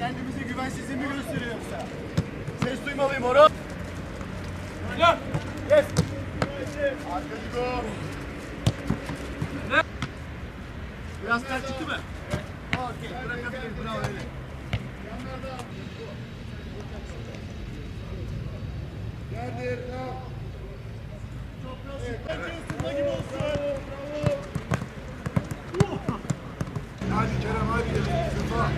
kendimize güvensizliğimi gösteriyor yoksa. Ses duymalıyım Orhan. Yes. Arkacı go. Biraz ters çıktı mı? Okey, bırakabilirim. Bravo öyle. Gibi olsun. Bravo. Hadi Kerem hadi. Sıfa.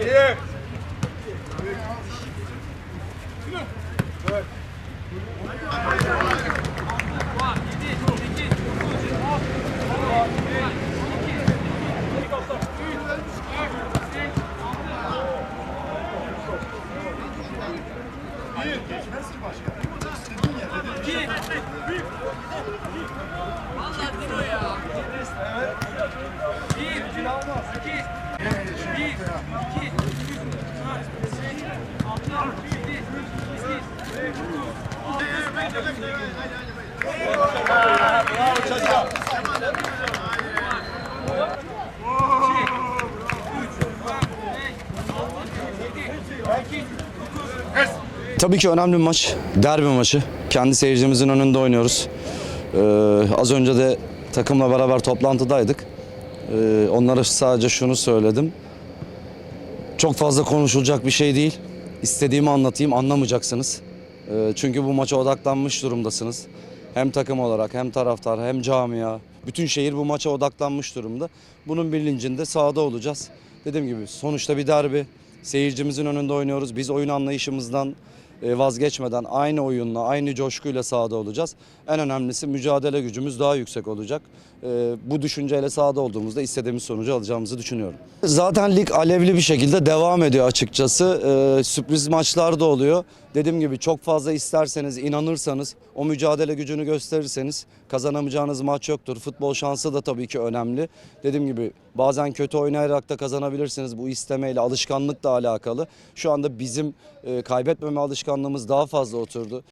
İyi. Hayır, geçmez ki başka. İstediğin yerde de. Bravo Tabii ki önemli bir maç. Derbi maçı. Kendi seyircimizin önünde oynuyoruz. Ee, az önce de takımla beraber toplantıdaydık. Ee, onlara sadece şunu söyledim. Çok fazla konuşulacak bir şey değil. İstediğimi anlatayım anlamayacaksınız. Ee, çünkü bu maça odaklanmış durumdasınız. Hem takım olarak hem taraftar hem camia. Bütün şehir bu maça odaklanmış durumda. Bunun bilincinde sahada olacağız. Dediğim gibi sonuçta bir derbi. Seyircimizin önünde oynuyoruz. Biz oyun anlayışımızdan vazgeçmeden aynı oyunla, aynı coşkuyla sahada olacağız. En önemlisi mücadele gücümüz daha yüksek olacak. E, Bu düşünceyle sahada olduğumuzda istediğimiz sonucu alacağımızı düşünüyorum. Zaten lig alevli bir şekilde devam ediyor açıkçası. E, Sürpriz maçlar da oluyor. Dediğim gibi çok fazla isterseniz, inanırsanız, o mücadele gücünü gösterirseniz kazanamayacağınız maç yoktur. Futbol şansı da tabii ki önemli. Dediğim gibi bazen kötü oynayarak da kazanabilirsiniz. Bu istemeyle, alışkanlıkla alakalı. Şu anda bizim e, kaybetmeme alışkanlığımız daha fazla oturdu.